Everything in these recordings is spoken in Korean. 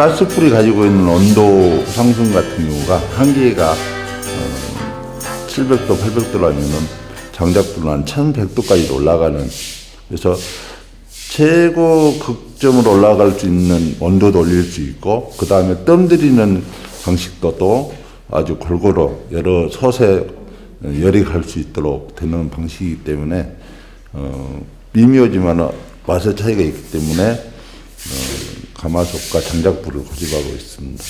가스불이 가지고 있는 온도 상승 같은 경우가 한계가 어, 700도, 800도라면은 장작불은 한 1100도까지 올라가는 그래서 최고 극점으로 올라갈 수 있는 온도도 올릴 수 있고 그 다음에 뜸 들이는 방식도 또 아주 골고루 여러 솥에 열이 갈 수 있도록 되는 방식이기 때문에 어, 미묘하지만 맛의 차이가 있기 때문에 어, 가마솥과 장작불을 고집하고 있습니다.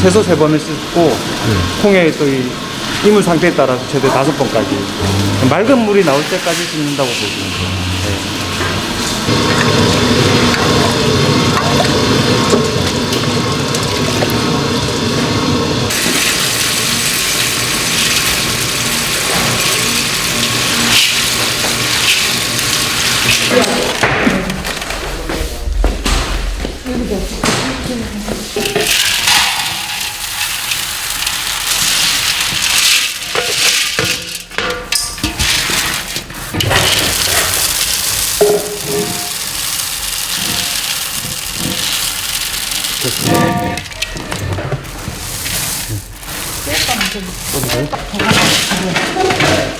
최소 세 번을 씻고 콩에 또이 이물 상태에 따라서 최대 다섯 번까지 맑은 물이 나올 때까지 씻는다고 보시면 돼요. 네. 我们打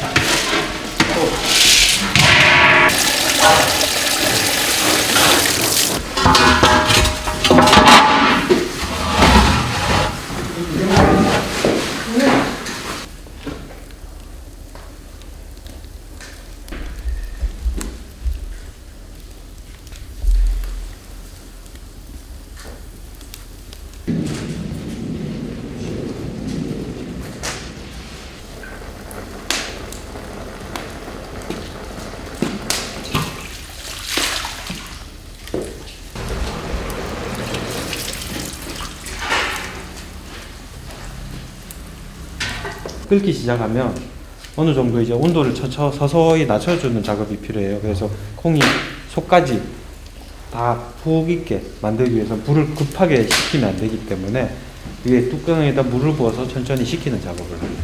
끓기 시작하면 어느 정도 이제 온도를 처, 서서히 낮춰주는 작업이 필요해요. 그래서 콩이 속까지 다 푹 익게 만들기 위해서 불을 급하게 식히면 안 되기 때문에 위에 뚜껑에다 물을 부어서 천천히 식히는 작업을 합니다.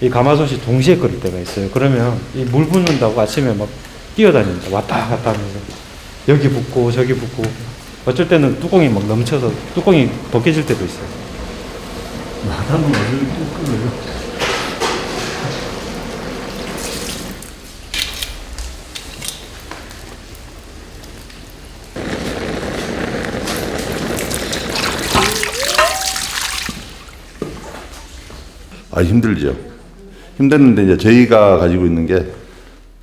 이 가마솥이 동시에 끓을 때가 있어요. 그러면 이 물 붓는다고 아침에 막 뛰어다닙니다. 왔다 갔다 하면서 여기 붓고 저기 붓고 어쩔 때는 뚜껑이 막 넘쳐서 뚜껑이 벗겨질 때도 있어요. 어디를 또 끓어요? 아 힘들죠. 힘들는데 이제 저희가 가지고 있는 게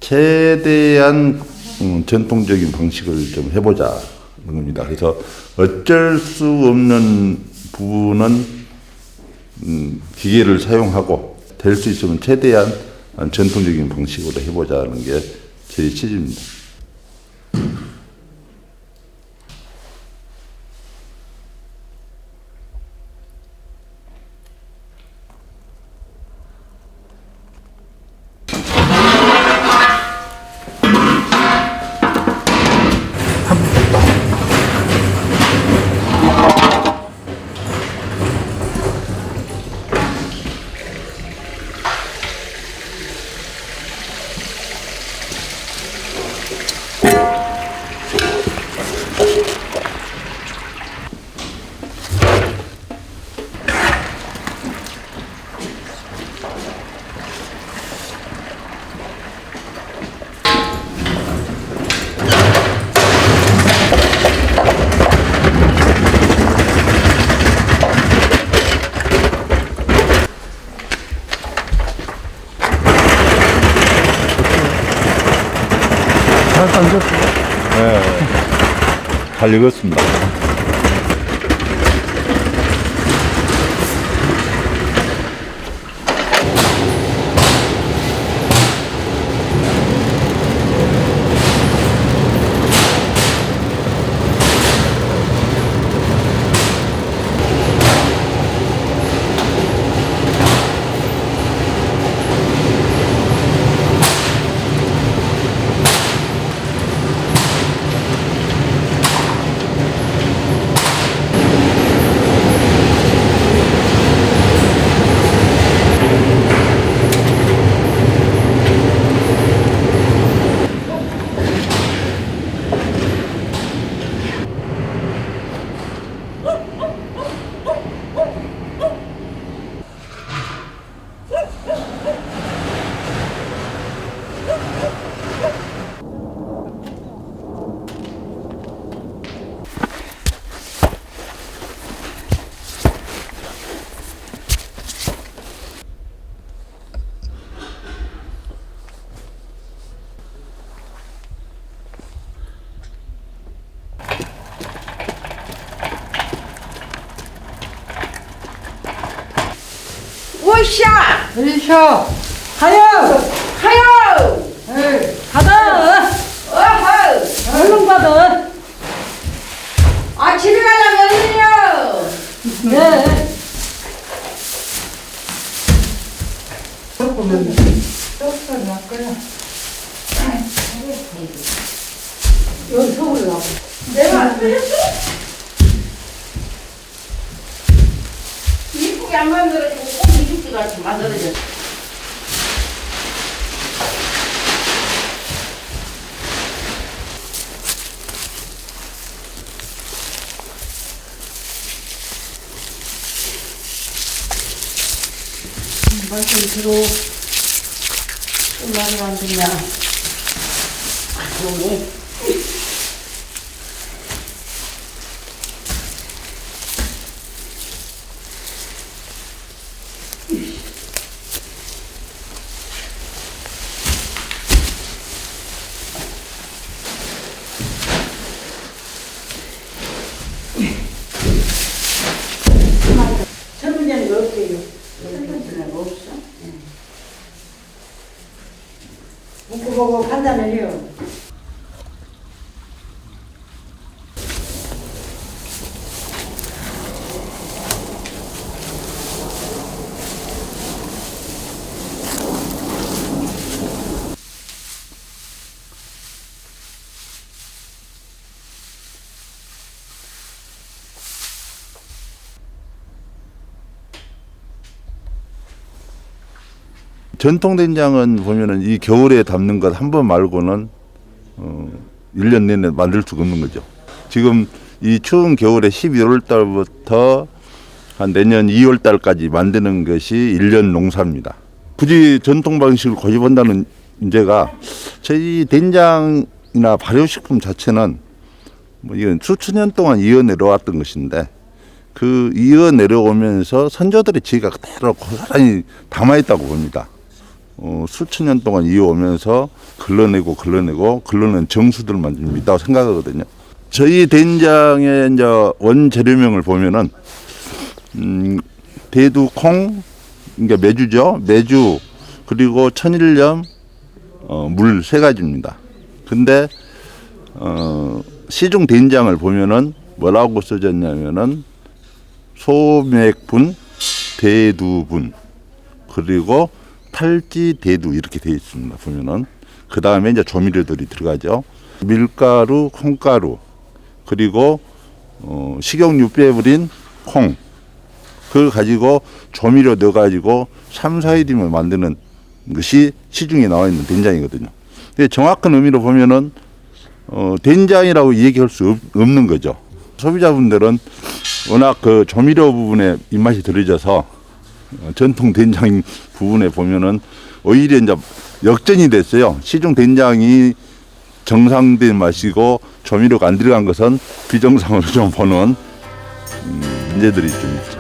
최대한 음, 전통적인 방식을 좀 해보자 는 겁니다. 그래서 어쩔 수 없는 부분은 음, 기계를 사용하고 될 수 있으면 최대한 전통적인 방식으로 해보자는 게 저희 취지입니다. 잘 삶으셨어요? 네, 잘 익었습니다. 으쌰! 으쌰 하여 하여! 에이, 받아 어허! 얼른 받아 아, 집에 가려면 어디요? 네 여기 내가 안 그랬어? 이쁘게 안 만들어지고 꼭 이죽지 같이 만들어졌어. 말씀 들어. 좀 많이 만드냐. 아, 여기. 설문제는 없대요. 설문제는 없어. 먹고 보고 판단해요 전통 된장은 보면은 이 겨울에 담는 것 한 번 말고는 어, 1년 내내 만들 수가 없는 거죠. 지금 이 추운 겨울에 11월 달부터 한 내년 2월 달까지 만드는 것이 1년 농사입니다. 굳이 전통 방식을 고집한다는 문제가 저희 된장이나 발효식품 자체는 뭐 이건 수천 년 동안 이어 내려왔던 것인데 그 이어 내려오면서 선조들의 지혜가 그대로 고스란히 담아있다고 봅니다. 어, 수천 년 동안 이어오면서 걸러내고 걸러내고 걸러낸 정수들만 좀 있다고 생각하거든요. 저희 된장의 이제 원재료명을 보면은 음, 대두 콩, 그러니까 메주죠. 메주 그리고 천일염, 어, 물 세 가지입니다. 근데 어, 시중 된장을 보면은 뭐라고 써졌냐면은 소맥분, 대두분 그리고 탈지 대두 이렇게 되어 있습니다. 보면은 그 다음에 이제 조미료들이 들어가죠. 밀가루, 콩가루 그리고 어, 식용유 빼버린 콩 그걸 가지고 조미료 넣어가지고 3, 4일이면 만드는 것이 시중에 나와 있는 된장이거든요. 근데 정확한 의미로 보면은 어, 된장이라고 얘기할 수 없, 없는 거죠. 소비자분들은 워낙 그 조미료 부분에 입맛이 들어져서 어, 전통 된장 부분에 보면은 오히려 이제 역전이 됐어요. 시중 된장이 정상된 맛이고 조미료가 안 들어간 것은 비정상으로 좀 보는 음, 문제들이 좀 있죠.